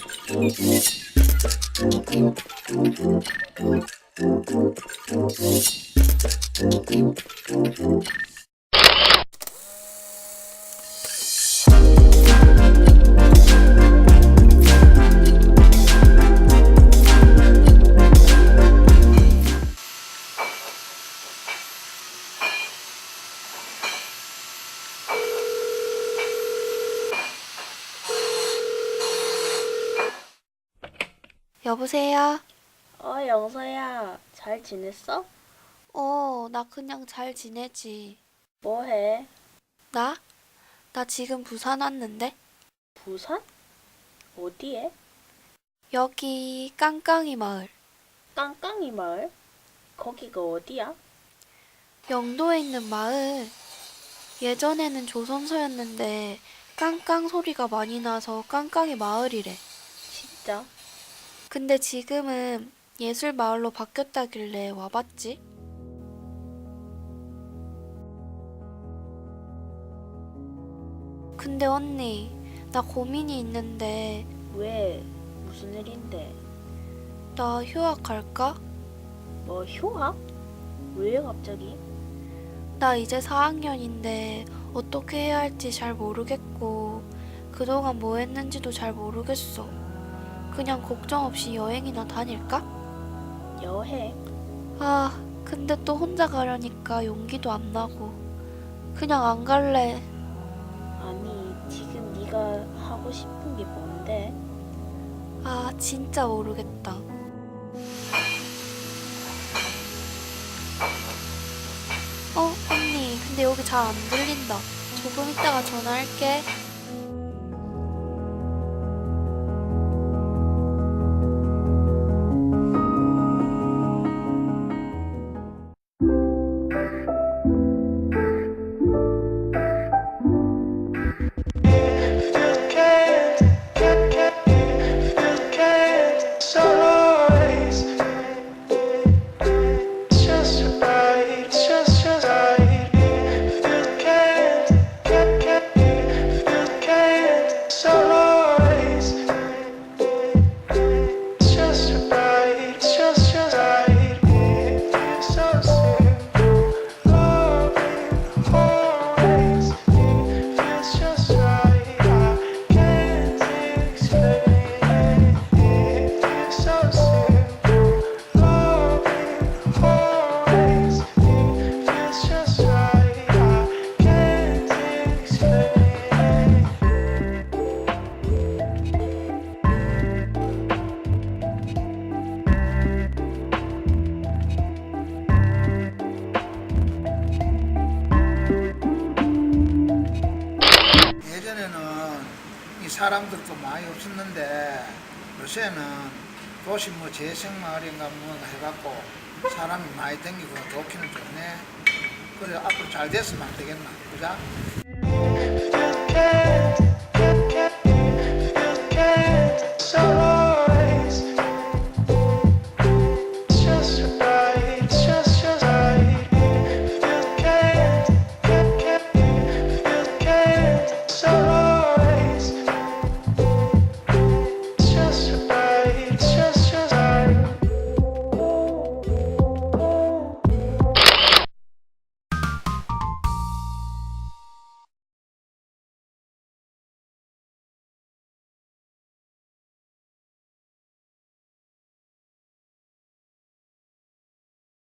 Thank you. 여보세요? 어, 영서야, 잘 지냈어? 어, 나 그냥 잘 지내지. 뭐 해? 나? 나 지금 부산 왔는데? 부산? 어디에? 여기 깡깡이 마을. 깡깡이 마을? 거기가 어디야? 영도에 있는 마을. 예전에는 조선소였는데 깡깡 소리가 많이 나서 깡깡이 마을이래. 진짜? 근데 지금은 예술 마을로 바뀌었다길래 와봤지? 근데 언니, 나 고민이 있는데 왜? 무슨 일인데? 나 휴학 갈까? 뭐 휴학? 왜 갑자기? 나 이제 4학년인데 어떻게 해야 할지 잘 모르겠고 그동안 뭐 했는지도 잘 모르겠어. 그냥 걱정 없이 여행이나 다닐까? 여행? 아, 근데 또 혼자 가려니까 용기도 안 나고 그냥 안 갈래. 아니, 지금 네가 하고 싶은 게 뭔데? 아, 진짜 모르겠다. 어, 언니, 근데 여기 잘 안 들린다. 조금 이따가 전화할게. 이 사람들도 많이 없었는데 요새는 도시 뭐 재생마을인가 뭐 해갖고 사람이 많이 댕기고 좋기는 좋네. 그래 앞으로 잘 됐으면 안 되겠나, 그자?